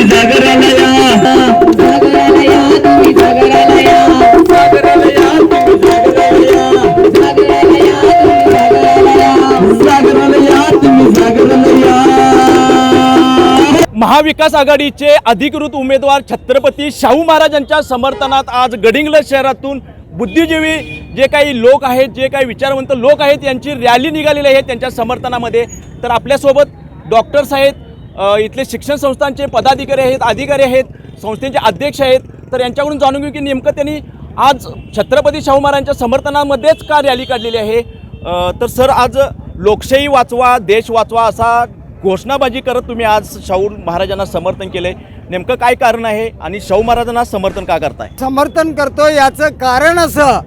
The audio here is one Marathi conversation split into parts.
तुम्ही जागराला या जागराला या तुम्ही जागराला या जागराला या तुम्ही जागराला या जागराला या तुम्ही जागराला या जागराला या तुम्ही जागराला या महाविकास आघाडीचे अधिकृत उमेदवार छत्रपती शाहू महाराजांच्या समर्थनात आज गडिंग्लज शहरातून बुद्धिजीवी जे काही लोक आहेत जे काही विचारवंत लोक आहेत यांची रॅली निघालेली आहे त्यांच्या समर्थनामध्ये. तर आपल्यासोबत डॉक्टर्स आहेत इथले शिक्षण संस्थांचे पदाधिकारी आहेत अधिकारी आहेत संस्थेचे अध्यक्ष आहेत तर यांच्याकडून जाणून घेऊ की नेमकं त्यांनी आज छत्रपती शाहू महाराजांच्या समर्थनामध्येच का रॅली काढलेली आहे? तर सर आज लोकशाही वाचवा देश वाचवा असा घोषणाबाजी करत तुम्ही आज शाहू महाराजांना समर्थन केले नेमकं काय कारण आहे आणि शाहू महाराजांना समर्थन का करताय? समर्थन करतो याचं कारण असं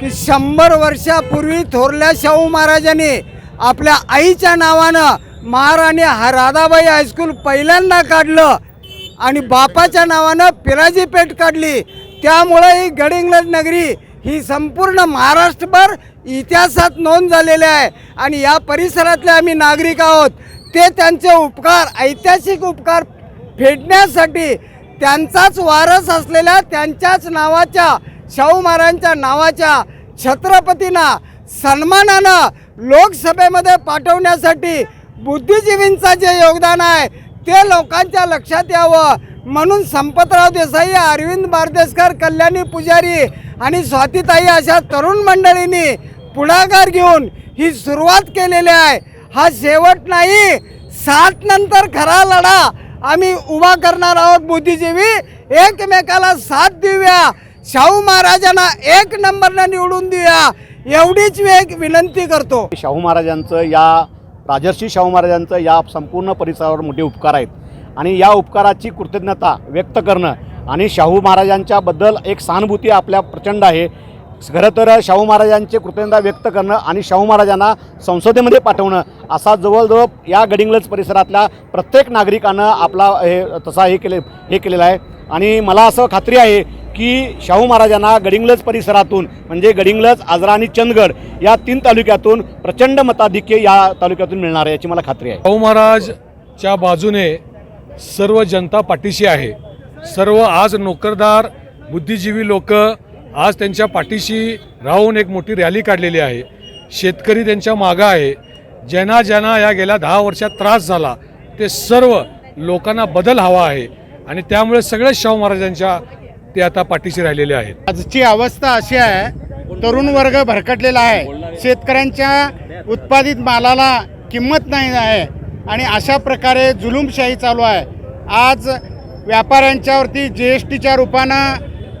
की शंभर वर्षापूर्वी थोरल्या शाहू महाराजांनी आपल्या आईच्या नावानं महाराणी हा राधाबाई हायस्कूल पहिल्यांदा काढलं आणि बापाच्या नावानं पिराजी पेठ काढली. त्यामुळं ही गडिंग्लज नगरी ही संपूर्ण महाराष्ट्रभर इतिहासात नोंद झालेली आहे. आणि या परिसरातले आम्ही नागरिक आहोत. ते त्यांचे उपकार ऐतिहासिक उपकार फेडण्यासाठी त्यांचाच वारस असलेल्या त्यांच्याच नावाच्या शाहू महाराजांच्या नावाच्या छत्रपतींना सन्मानानं लोकसभेमध्ये पाठवण्यासाठी बुद्धिजीवींचं जे योगदान आहे ते लोकांच्या लक्षात यावं. म्हणून संपतराव देसाई अरविंद बारदेसकर कल्याणी पुजारी आणि स्वातीताई अशा तरुण मंडळींनी पुढाकार घेऊन ही सुरुवात केलेली आहे. हा शेवट नाही साठ नंतर खरा लढा आम्ही उभा करणार आहोत बुद्धिजीवी. एकमेकाला साथ देऊया. शाहू महाराजांना एक नंबरनं निवडून देऊया. एवढीच मी एक विनंती करतो. शाहू महाराजांचं या राजर्षी शाहू महाराजांचं या संपूर्ण परिसरावर मोठे उपकार आहेत. आणि या उपकाराची कृतज्ञता व्यक्त करणं आणि शाहू महाराजांच्याबद्दल एक सहानुभूती आपल्या प्रचंड आहे. खरं तर शाहू महाराजांची कृतज्ञता व्यक्त करणं आणि शाहू महाराजांना संसदेमध्ये पाठवणं असा जवळजवळ या गडिंगलज परिसरातल्या प्रत्येक नागरिकानं आपला हे तसा हे केले हे केलेला आहे. आणि मला असं खात्री आहे की शाहू महाराजांना गडिंग्लज परिसरातून म्हणजे गडिंग्लज आजरा आणि चंदगड या तीन तालुक्यातून प्रचंड मताधिक्य या तालुक्यातून मिळणार आहे याची मला खात्री आहे. शाहू महाराजच्या बाजूने सर्व जनता पाठीशी आहे. सर्व आज नोकरदार बुद्धिजीवी लोक आज त्यांच्या पाठीशी राहून एक मोठी रॅली काढलेली आहे. शेतकरी त्यांच्या मागं आहे. ज्यांना ज्यांना या गेल्या दहा वर्षात त्रास झाला ते सर्व लोकांना बदल हवा आहे. आणि त्यामुळे सगळ्याच शाहू महाराजांच्या ते आता पाठीशी राहिलेले आहेत. आजची अवस्था अशी आहे तरुण वर्ग भरकटलेला आहे. शेतकऱ्यांच्या उत्पादित मालाला किंमत नाही आहे आणि अशा प्रकारे जुलूमशाही चालू आहे. आज व्यापाऱ्यांच्यावरती जी एस टीच्या रूपानं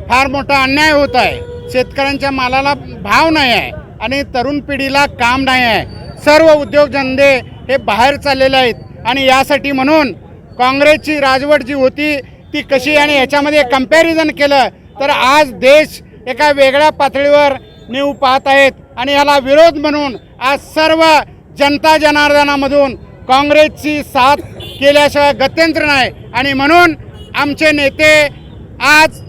फार मोठा अन्याय होत आहे. शेतकऱ्यांच्या मालाला भाव नाही आहे आणि तरुण पिढीला काम नाही आहे. सर्व उद्योगधंदे हे बाहेर चाललेले आहेत आणि यासाठी म्हणून काँग्रेसची राजवट जी होती ती कशी आणि याच्यामध्ये कंपॅरिझन केलं तर आज देश एका वेगळ्या पातळीवर नेऊ पाहत आहेत. आणि याला विरोध म्हणून आज सर्व जनता जनार्दनामधून काँग्रेसची साथ केल्याशिवाय गत्यंतर नाही. आणि म्हणून आमचे नेते आज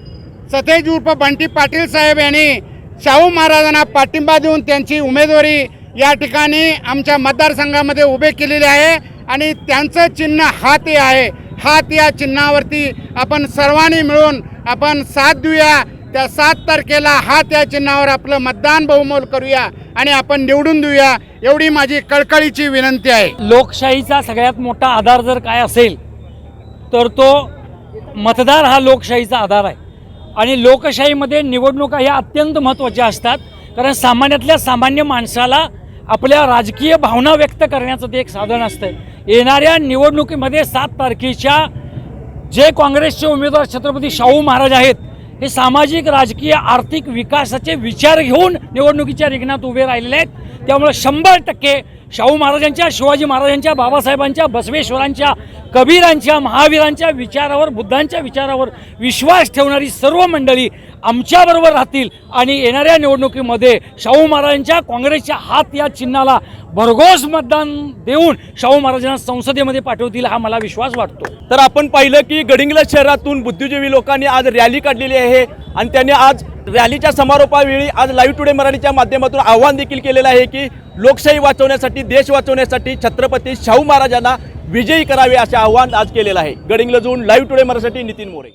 सतेज उर्फ बंटी पाटील साहेब यांनी शाहू महाराजांना पाठिंबा देऊन त्यांची उमेदवारी या ठिकाणी आमच्या मतदारसंघामध्ये उभे केलेले आहे. आणि त्यांचं चिन्ह हा ते आहे. हात या चिन्हावरती आपण सर्वांनी मिळून आपण साथ देऊया. त्या सात तारखेला हात या चिन्हावर आपलं मतदान बहुमोल करूया आणि आपण निवडून देऊया. एवढी माझी कळकळीची विनंती आहे. लोकशाहीचा सगळ्यात मोठा आधार जर काय असेल तर तो मतदार हा लोकशाहीचा आधार आहे. आणि लोकशाहीमध्ये निवडणुका ह्या अत्यंत महत्त्वाच्या असतात कारण सामान्यातल्या सामान्य माणसाला आपल्या राजकीय भावना व्यक्त करण्याचं ते एक साधन असतं येणाऱ्या निवडणुकीमध्ये सात तारखेच्या जे काँग्रेसचे उमेदवार छत्रपती शाहू महाराज आहेत हे सामाजिक राजकीय आर्थिक विकासाचे विचार घेऊन निवडणुकीच्या रिंगणात उभे राहिलेले आहेत. त्यामुळे शंभर टक्के शाहू महाराजांच्या शिवाजी महाराजांच्या बाबासाहेबांच्या बसवेश्वरांच्या कबीरांच्या महावीरांच्या विचारावर बुद्धांच्या विचारावर विश्वास ठेवणारी सर्व मंडळी आमच्याबरोबर राहतील. आणि येणाऱ्या निवडणुकीमध्ये शाहू महाराजांच्या काँग्रेसच्या हात या चिन्हाला भरघोस मतदान देऊन शाहू महाराजांना संसदेमध्ये पाठवतील हा मला विश्वास वाटतो. तर आपण पाहिलं की गडिंग्लज शहरातून बुद्धिजीवी लोकांनी आज रॅली काढलेली आहे आणि त्यांनी आज रॅलीच्या समारोपावेळी आज लाईव्ह टुडे मराठीच्या माध्यमातून आव्हान देखील केलेलं आहे की लोकशाही वाचवण्यासाठी देश वाचवण्यासाठी छत्रपती शाहू महाराजांना विजयी करावे असे आव्हान आज केलेलं आहे. गडिंग्लजहून लाईव्ह टुडे मराठीसाठी नितीन मोरे.